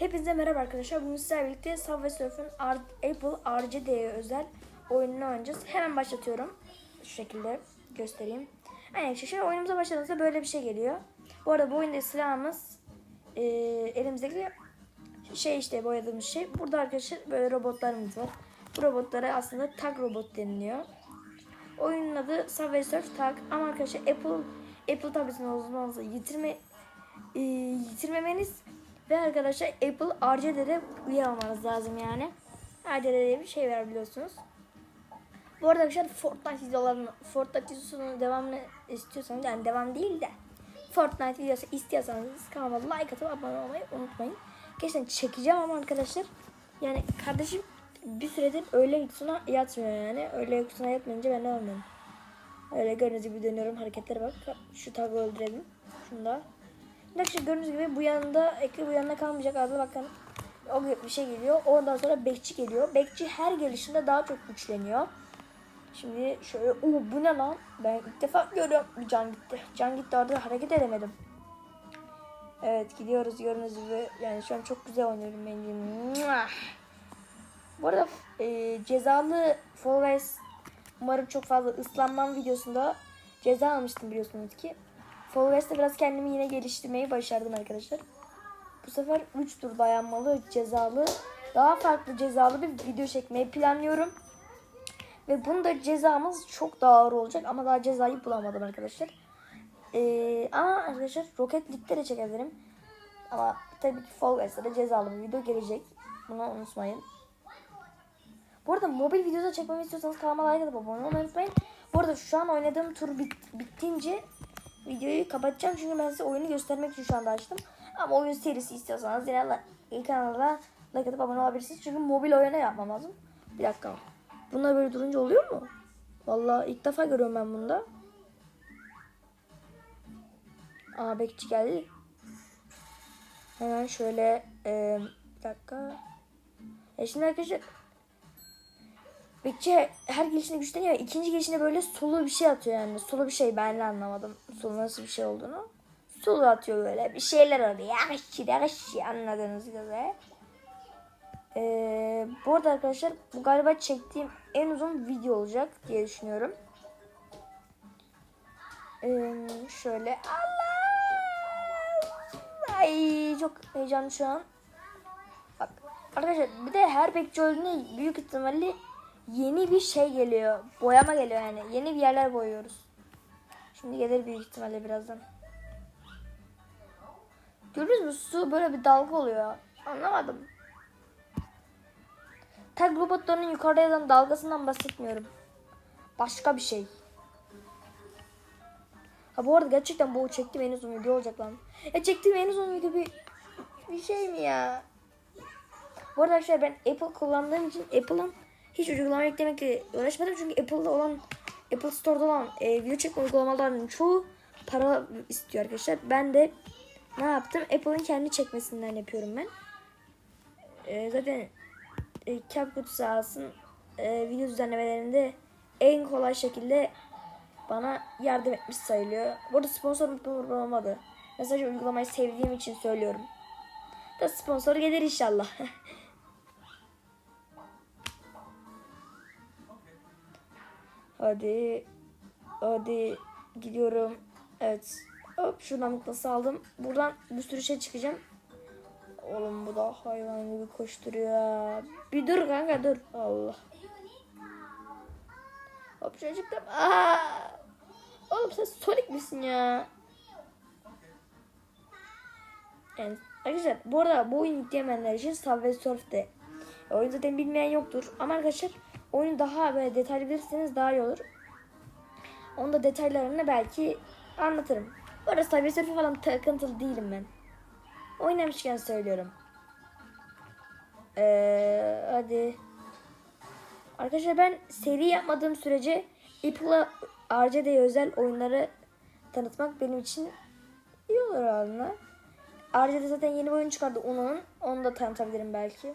Hepinize merhaba arkadaşlar. Bugün sizlerle birlikte Subway Surf'ın Apple RCD'ye özel oyununu oynayacağız. Hemen başlatıyorum. Şu şekilde göstereyim. Aynen şimdi oyunumuza başladığımızda böyle bir şey geliyor. Bu arada bu oyunda silahımız e, elimizdeki şey işte boyadığımız şey. Burada arkadaşlar böyle robotlarımız var. Bu robotlara aslında tag robot deniliyor. Oyunun adı Subway Surf Tag ama arkadaşlar Apple Apple tabletini olmanızı yitirme e, yitirmemeniz ve arkadaşlar Apple RCD'de üye lazım yani. RCD diye bir şey var biliyorsunuz. Bu arada arkadaşlar Fortnite videolarını, Fortnite videosunun devamını istiyorsanız yani devam değil de Fortnite videosu istiyorsanız kanalıma like atıp abone olmayı unutmayın. Gerçekten çekeceğim ama arkadaşlar yani kardeşim bir süredir öğle uykusuna yatmıyor yani. Öğle uykusuna yatmayınca ben de olmuyorum. Öyle gördüğünüz gibi dönüyorum hareketlere bak. Şu tagı öldürelim. Şunu da. Arkadaşlar gördüğünüz gibi bu yanında ekli bu yanında kalmayacak abi bakın. O bir şey geliyor. Ondan sonra bekçi geliyor. Bekçi her gelişinde daha çok güçleniyor. Şimdi şöyle o bu ne lan? Ben ilk defa görüyorum. Can gitti. Can gitti orada hareket edemedim. Evet gidiyoruz gördüğünüz gibi. Yani şu an çok güzel oynuyorum bence. Bu arada e, cezalı Guys umarım çok fazla ıslanmam videosunda ceza almıştım biliyorsunuz ki. Fall biraz kendimi yine geliştirmeyi başardım arkadaşlar. Bu sefer 3 tur dayanmalı cezalı daha farklı cezalı bir video çekmeyi planlıyorum. Ve bunda cezamız çok daha ağır olacak ama daha cezayı bulamadım arkadaşlar. Ee, ama arkadaşlar Rocket League'de de çekebilirim. Ama tabii ki Fall Guys'ta cezalı bir video gelecek. Bunu unutmayın. Bu arada mobil videoda çekmemi istiyorsanız kanalıma like atıp abone olmayı unutmayın. Bu arada şu an oynadığım tur bit bittince videoyu kapatacağım. Çünkü ben size oyunu göstermek için şu anda açtım. Ama oyun serisi istiyorsanız yine kanala like atıp abone olabilirsiniz. Çünkü mobil oyuna yapmam lazım. Bir dakika. Bunlar böyle durunca oluyor mu? Vallahi ilk defa görüyorum ben bunda. Aa bekçi geldi. Hemen şöyle e, bir dakika. E şimdi arkadaşlar Bekçi her gelişinde güçleniyor. İkinci gelişinde böyle sulu bir şey atıyor yani. Sulu bir şey ben de anlamadım. Sulu nasıl bir şey olduğunu. Sulu atıyor böyle. Bir şeyler arıyor. Yakışı yakışı anladığınız gibi. Ee, bu arada arkadaşlar bu galiba çektiğim en uzun video olacak diye düşünüyorum. Ee, şöyle Allah Ay çok heyecanlı şu an. Bak arkadaşlar bir de her bekçi öldüğünde büyük ihtimalle yeni bir şey geliyor. Boyama geliyor yani. Yeni bir yerler boyuyoruz. Şimdi gelir büyük ihtimalle birazdan. Görüyoruz mu? Su böyle bir dalga oluyor. Anlamadım. Tag robotlarının yukarıda yazan dalgasından bahsetmiyorum. Başka bir şey. Ha bu arada gerçekten bu çektiğim en uzun video olacak lan. Ya çektiğim en uzun video bir, bir şey mi ya? Bu arada arkadaşlar ben Apple kullandığım için Apple'ın hiç uygulama yüklemekle uğraşmadım. Çünkü Apple'da olan Apple Store'da olan e, video çekme uygulamalarının çoğu para istiyor arkadaşlar. Ben de ne yaptım? Apple'ın kendi çekmesinden yapıyorum ben. E, zaten e, CapCut sağ olsun e, video düzenlemelerinde en kolay şekilde bana yardım etmiş sayılıyor. Burada sponsor mu olmadı. Sadece uygulamayı sevdiğim için söylüyorum. Da sponsor gelir inşallah. Hadi. Hadi. Gidiyorum. Evet. Hop şuradan mıknası aldım. Buradan bir sürü şey çıkacağım. Oğlum bu da hayvan gibi koşturuyor. ya. Bir dur kanka dur. Allah. Hop şöyle çıktım. Aa! Oğlum sen Sonic misin ya? Yani arkadaşlar bu arada bu oyun yükleyemeyenler için Subway Surf'te. Oyun zaten bilmeyen yoktur. Ama arkadaşlar oyunu daha böyle detaylı bilirseniz daha iyi olur. Onun da detaylarını belki anlatırım. Arada Subway Surf'e falan takıntılı değilim ben. Oynamışken söylüyorum. Ee, hadi. Arkadaşlar ben seri yapmadığım sürece Apple'a RCD'ye özel oyunları tanıtmak benim için iyi olur aslında. RCD zaten yeni bir oyun çıkardı onun. Onu da tanıtabilirim belki.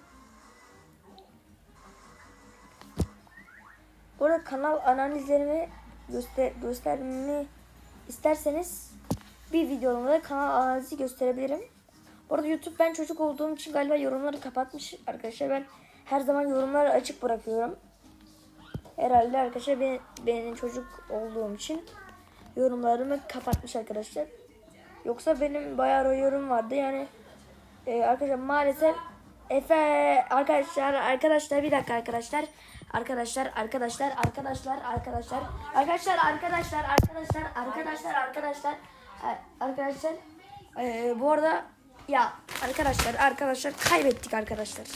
Bu kanal analizlerimi göster göstermemi isterseniz bir videomda kanal analizi gösterebilirim. Bu arada YouTube ben çocuk olduğum için galiba yorumları kapatmış arkadaşlar. Ben her zaman yorumları açık bırakıyorum. Herhalde arkadaşlar ben, benim çocuk olduğum için yorumlarımı kapatmış arkadaşlar. Yoksa benim bayağı yorum vardı yani e, arkadaşlar maalesef Efe arkadaşlar arkadaşlar bir dakika arkadaşlar arkadaşlar arkadaşlar arkadaşlar arkadaşlar. Arkadaşlar arkadaşlar arkadaşlar arkadaşlar arkadaşlar. E, arkadaşlar e, bu arada ya arkadaşlar arkadaşlar. Kaybettik arkadaşlar